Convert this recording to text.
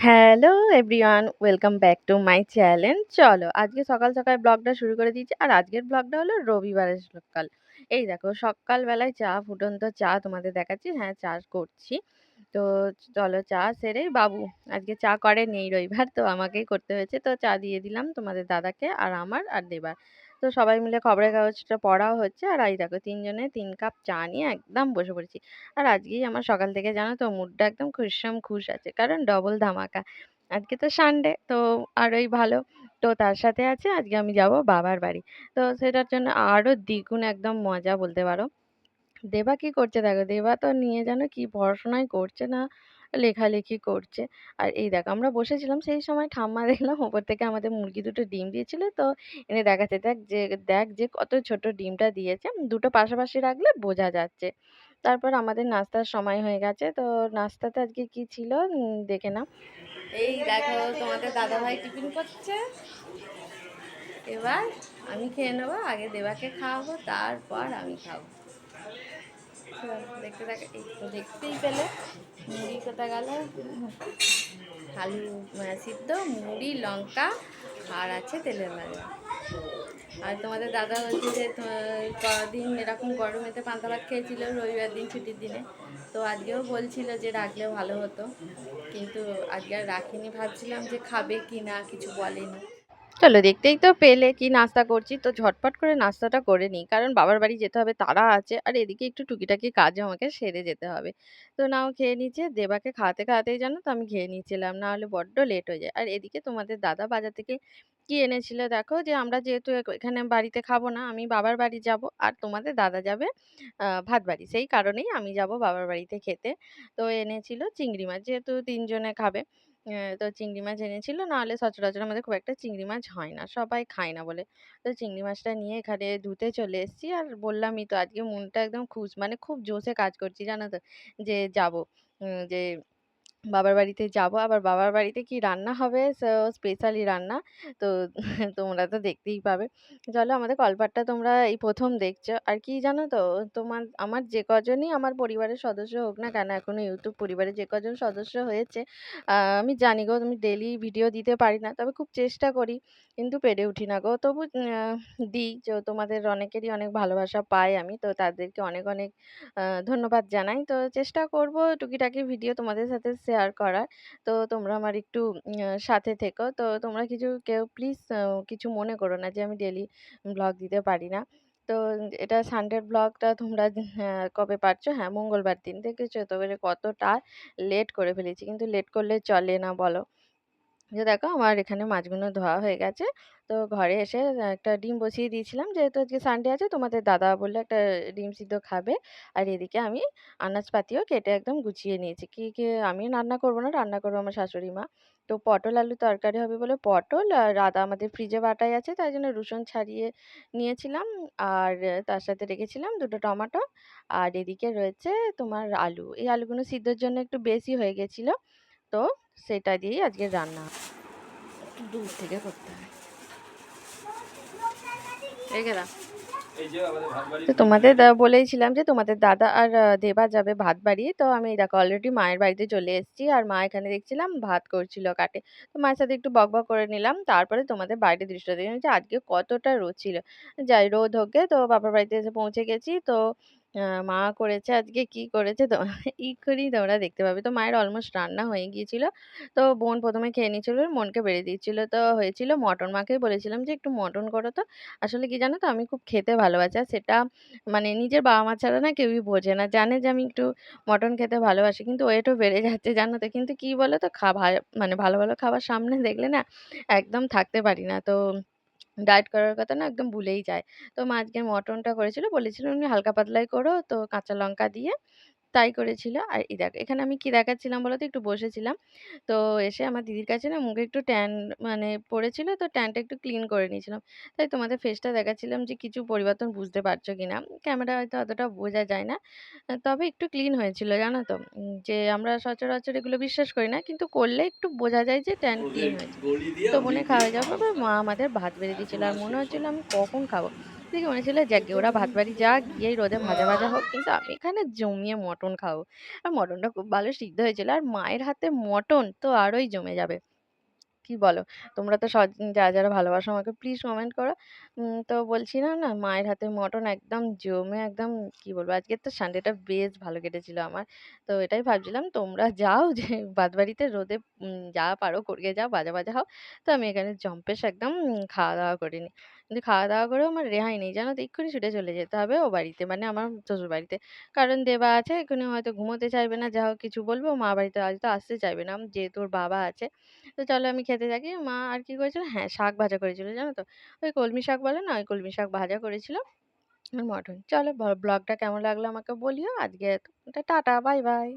Hello everyone, welcome back to my channel. চলো, আজকে সকাল সকাল ব্লগটা শুরু করে দিয়েছি। আর আজকের ব্লগটা হলো রবিবারের সকাল। এই দেখো, সকালবেলায় চা, ফুটন্ত চা তোমাদের দেখাচ্ছি। হ্যাঁ চা করছি। তো চলো, চা সেরে বাবু আজকে চা করে নেই রবিবার, তো আমাকেই করতে হয়েছে। তো চা দিয়ে দিলাম তোমাদের দাদাকে আর আমার আর দেবার। তো সবাই মিলে খবরের কাগজটা পড়াও হচ্ছে। আর এই দেখো তিনজনে তিন কাপ চা নিয়ে একদম বসে পড়েছি। আর আজকেই আমার সকাল থেকে জানো তো মুডটা একদম খুশাম খুশ আছে, কারণ ডবল ধামাকা। আজকে তো সানডে তো আরোই ভালো। তো তার সাথে আছে, আজকে আমি যাব বাবার বাড়ি। তো সেটার জন্য আরও দ্বিগুণ একদম মজা বলতে পারো। দেবা কি করছে দেখো, দেবা তো নিয়ে যেন কি পড়াশোনাই করছে না। লেখালেখি করছে। আর এই দেখ আমরা বসেছিলাম সেই সময় ঠাম্মা দেখলাম ওপর থেকে আমাদের মুরগি দুটো ডিম দিয়েছিল। তো এনে দেখাচ্ছে, দেখ যে দেখ যে কত ছোট ডিমটা দিয়েছে। দুটো পাশাপাশি রাখলে বোঝা যাচ্ছে। তারপর আমাদের নাস্তার সময় হয়ে গেছে। তো নাস্তাতে আজকে কি ছিল? দেখে নাও। এই দেখো, তোমাদের দাদা ভাই টিফিন করছে। এবার আমি খেয়ে নেব, আগে দেবাকে খাওয়াবো, তারপর আমি খাব। দেখতে তো দেখতেই পেলে। মুড়ি কোথায় গেল? আলু সিদ্ধ, মুড়ি, লঙ্কা, আর আছে তেলের ভাজা আর তোমাদের দাদা বলছে যে কদিন এরকম গরমেতে পান্তা ভাত খেয়েছিল, রবিবার দিন, ছুটির দিনে। তো আজকেও বলছিল যে, রাখলে ভালো হতো। কিন্তু আজকে আর রাখিনি, ভাবছিলাম যে, খাবে কি না, কিছু বলেনি। চলো দেখতেই তো পেলে কি নাস্তা করছি। তো ঝটপট করে নাস্তাটা করে নিই, কারণ বাবার বাড়ি যেতে হবে, তারা আছে, আর এদিকে একটু টুকিটাকি কাজ আমাকে সেরে যেতে হবে। তো নাও খেয়ে নিচ্ছে, দেবাকে খাওয়াতে খাওয়াতেই জানো তো আমি খেয়ে নিচ্ছিলাম, না হলে বড্ড লেট হয়ে যায়। আর এদিকে তোমাদের দাদা বাজার থেকে কি এনেছিল দেখো, যে আমরা যেহেতু এখানে বাড়িতে খাব না, আমি বাবার বাড়ি যাব, আর তোমাদের দাদা যাবে ভাত বাড়ি। সেই কারণেই আমি যাব বাবার বাড়িতে খেতে। তো এনেছিল চিংড়ি মাছ, যেহেতু তিনজনে খাবে। তো চিংড়ি মাছ এনেছিল। নাহলে সচরাচর আমাদের খুব একটা চিংড়ি মাছ হয় না। সবাই খায় না বলে। তো চিংড়ি মাছটা নিয়ে এখানে ধুতে চলে এসেছি। আর বললামই তো, আজকে মনটা একদম খুশ মানে খুব জোশে কাজ করছি, জানো তো, যে যাব। যে বাবার বাড়িতে যাব। আবার বাবার বাড়িতে কি রান্না হবে? স্পেশালি রান্না। তো তোমরা তো দেখতেই পাবে। চলো আমাদের কলপাটটা তোমরা এই প্রথম দেখছ। আর কি জানো তো? তোমার, আমার যে কজনই আমার পরিবারের সদস্য হোক না কেন, এখনও ইউটিউব পরিবারে যে কজন সদস্য হয়েছে আমি জানি গো, আমি ডেলি ভিডিও দিতে পারি না। তবে খুব চেষ্টা করি, কিন্তু পেরে উঠি না গো। তবু দিই। যে তোমাদের অনেকেরই অনেক ভালোবাসা পাই আমি। তো তাদেরকে অনেক অনেক ধন্যবাদ জানাই। তো চেষ্টা করব টুকিটাকি ভিডিও তোমাদের সাথে শেয়ার করার। তো তোমরা আমার একটু সাথে থেকো। তো তোমরা কিছু, কেউ প্লিজ কিছু মনে করো না যে আমি ডেলি ব্লগ দিতে পারি না। তো এটা সানডের ব্লগটা তোমরা কবে পারছ? হ্যাঁ মঙ্গলবার দিন দেখেছ? তো এবারে কতটা লেট করে ফেলেছি। কিন্তু লেট করলে চলে না বলো। যে দেখো আমার এখানে মাছগুলো ধোয়া হয়ে গেছে। তো ঘরে এসে একটা ডিম বসিয়ে দিয়েছিলাম। যেহেতু আজকে সানডে আছে, তোমাদের দাদা বলল একটা ডিম সিদ্ধ খাবে। আর এদিকে আমি আনাজপাতিও কেটে একদম গুছিয়ে নিয়েছি। কি কি আমি রান্না করব না, রান্না করব আমার শাশুড়ি মা। তো পটল আলু তরকারি হবে বলে পটল আর আদা আমাদের ফ্রিজে বাটাই আছে, তাই জন্য রসুন ছাড়িয়ে নিয়েছিলাম। আর তার সাথে রেখেছিলাম দুটো টমেটো। আর এদিকে রয়েছে তোমার আলু। এই আলুগুলো সিদ্ধর জন্য একটু বেশি হয়ে গেছিল। তো সেটা দিয়েই আজকে রান্না একটু দূর থেকে করতে হয়। তো তোমাদের বলেইছিলাম যে তোমাদের দাদা আর দেবা যাবে ভাত বাড়ি। তো আমি দেখো অলরেডি মায়ের বাড়িতে চলে এসেছি আর মা এখানে দেখছিলাম ভাত করছিল কাটে। তো মায়ের সাথে একটু বক বক করে নিলাম তারপরে তোমাদের বাড়িতে দৃশ্যটা দেখলাম যে আজকে কতটা রোদ ছিল। যাই রোদ হোক তো বাবার বাড়িতে এসে পৌঁছে গেছি। তো মা করেছে, আজকে কি করেছে? তো এক্ষুনি তোমরা দেখতে পাবে। তো মায়ের অলমোস্ট রান্না হয়ে গিয়েছিল। তো বোন প্রথমে খেয়ে নিয়েছিল, মনকে বেড়ে দিচ্ছিল তো হয়েছিল মটন। মাকে বলেছিলাম যে, একটু মটন করো তো। আসলে কি জানো তো, আমি খুব খেতে ভালোবাসি। আর সেটা মানে নিজের বাবা মা ছাড়া না কেউই বোঝে না। জানে যে, আমি একটু মটন খেতে ভালোবাসি। কিন্তু ওয়েটও বেড়ে যাচ্ছে, জানো তো। কিন্তু কি বলো তো খা মানে ভালো ভালো খাবার সামনে দেখলে না, একদম থাকতে পারি না। তো ডায়েট করার কথা না একদম ভুলেই যায়। তো মা আজকে মটনটা করেছিল, বলেছিল উনি হালকা পাতলাই করো, তো কাঁচা লঙ্কা দিয়ে তাই করেছিল। আর এই দেখ এখানে আমি কি দেখাচ্ছিলাম বলো তো? একটু বসেছিলাম। তো এসে আমার দিদির কাছে না মুখে একটু ট্যান মানে পড়েছিল তো ট্যানটা একটু ক্লিন করে নিয়েছিলাম। তাই তোমাদের ফেসটা দেখাচ্ছিলাম যে কিছু পরিবর্তন বুঝতে পারছ কি না ক্যামেরায় হয়তো অতটা বোঝা যায় না। তবে একটু ক্লিন হয়েছিল জানো তো? যে আমরা সচরাচর এগুলো বিশ্বাস করি না। কিন্তু করলে একটু বোঝা যায় যে ট্যান ক্লিন হয়েছে। তো বোনের খাওয়া যাওয়ার পর মা আমাদের ভাত বেড়ে দিয়েছিল। আর মনে হচ্ছিল আমি কখন খাব? দেখে মনে ছিল যাকগে ওরা ভাত বাড়ি যাক, গিয়েই রোদে ভাজা, ভাজা হোক। কিন্তু আমি এখানে জমিয়ে মটন খাব। আর মটনটা খুব ভালো সিদ্ধ হয়েছিল। আর মায়ের হাতে মটন তো আরোই জমে যাবে। কি বলো? তোমরা তো স যারা, যারা ভালোবাসো আমাকে প্লিজ কমেন্ট করো। তো বলছিলাম না না মায়ের হাতে মটন একদম জমে একদম কি বলব? আজকে তো সানডেটা বেশ ভালো কেটেছিল আমার। তো এটাই ভাবছিলাম তোমরা যাও যে বাদবাড়িতে রোদে যা পারো করিয়ে যাও, ভাজা, ভাজা হও। তো আমি এখানে জম্পেশ একদম খাওয়া-দাওয়া করে নিই। কিন্তু খাওয়া-দাওয়া করেও আমার রেহাই নেই জানো তো? এক্ষুনি ছুটে চলে যেতে হবে ও বাড়িতে মানে আমার শ্বশুরবাড়িতে। কারণ দেবা আছে এক্ষুনি হয়তো ঘুমোতে চাইবে না, যা হোক কিছু বলবে মা বাড়িতে হয়তো আসতে চাইবে না। যেহেতু ওর বাবা আছে। তো চলো আমি খেতে থাকি। মা আর কি করেছিল? হ্যাঁ, শাক ভাজা করেছিল জানো তো? ওই কলমি শাক বলে না? ওই কলমি শাক ভাজা করেছিল। আর মটন। চলো ব্লগটা কেমন লাগল আমাকে বলিও। আজকে টাটা বাই, বাই।